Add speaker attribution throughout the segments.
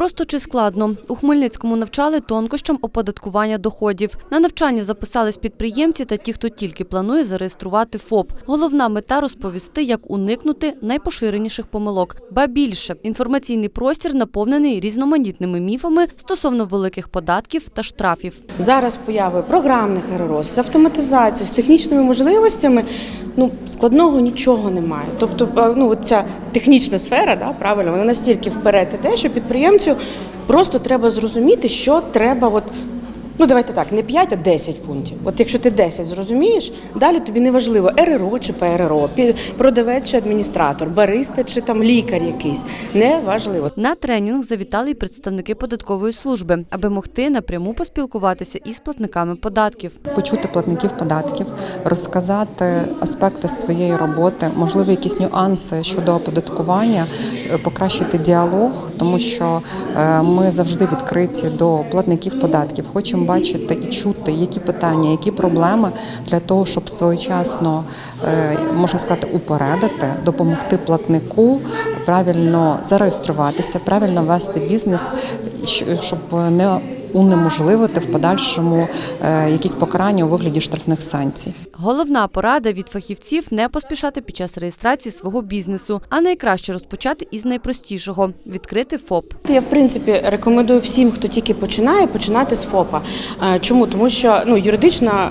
Speaker 1: Просто чи складно у Хмельницькому навчали тонкощам оподаткування доходів. На навчання записались підприємці та ті, хто тільки планує зареєструвати ФОП. Головна мета розповісти, як уникнути найпоширеніших помилок. Ба більше інформаційний простір наповнений різноманітними міфами стосовно великих податків та штрафів.
Speaker 2: Зараз появи програмних РРО з автоматизацією, з технічними можливостями. Ну складного нічого немає. Тобто, е, ну ця технічна сфера, да, правильно, вона настільки вперед іде, що підприємцю просто треба зрозуміти, що треба. От, ну давайте так, не 5, а 10 пунктів. От якщо ти 10 зрозумієш, далі тобі не важливо РРО чи ПРРО, продавець чи адміністратор, бариста чи там лікар якийсь. Не важливо.
Speaker 1: На тренінг завітали й представники податкової служби, аби могти напряму поспілкуватися із платниками податків.
Speaker 3: почути платників податків, розказати аспекти своєї роботи, можливо, якісь нюанси щодо оподаткування, е, покращити діалог, тому що е, ми завжди відкриті до платників податків. Хочемо бачити і чути, які питання, які проблеми для того, щоб своєчасно е, можна сказати, упередити, допомогти платнику правильно зареєструватися, правильно вести бізнес, щоб не унеможливити в подальшому е, якісь покарання у вигляді штрафних санкцій.
Speaker 1: Головна порада від фахівців не поспішати під час реєстрації свого бізнесу, а найкраще розпочати із найпростішого відкрити ФОП.
Speaker 2: Я в принципі рекомендую всім, хто тільки починає, починати з ФОПа. Е, Чому? Тому що ну, юридична.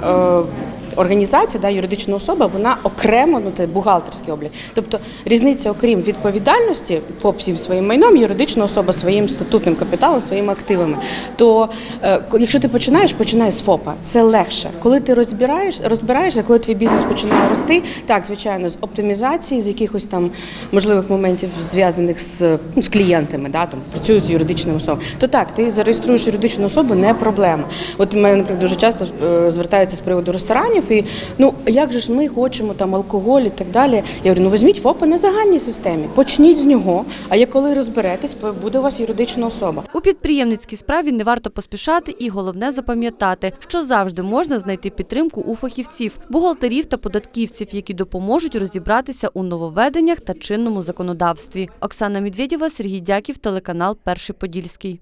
Speaker 2: Організація, да, юридична особа, вона окремо, ну бухгалтерський облік. Тобто різниця, окрім відповідальності, ФОП всім своїм майном, юридична особа своїм статутним капіталом, своїми активами. То е, якщо ти починаєш, починай з ФОПа. Це легше. Коли ти розбираєш, розбираєшся, коли твій бізнес починає рости, так звичайно, з оптимізації, з якихось там можливих моментів зв'язаних з, ну, з клієнтами, да, там працюю з юридичними особами, то так, ти зареєструєш юридичну особу, не проблема. От мене, наприклад, дуже часто е, звертаються з приводу ресторанів, і ну як же ж ми хочемо там алкоголь і так далі. Я говорю, ну візьміть ФОПа на загальній системі, почніть з нього. А як коли розберетесь, буде у вас юридична особа.
Speaker 1: У підприємницькій справі не варто поспішати, і головне запам'ятати, що завжди можна знайти підтримку у фахівців, бухгалтерів та податківців, які допоможуть розібратися у нововведеннях та чинному законодавстві. Оксана Медведєва, Сергій Дяків, телеканал Перший Подільський.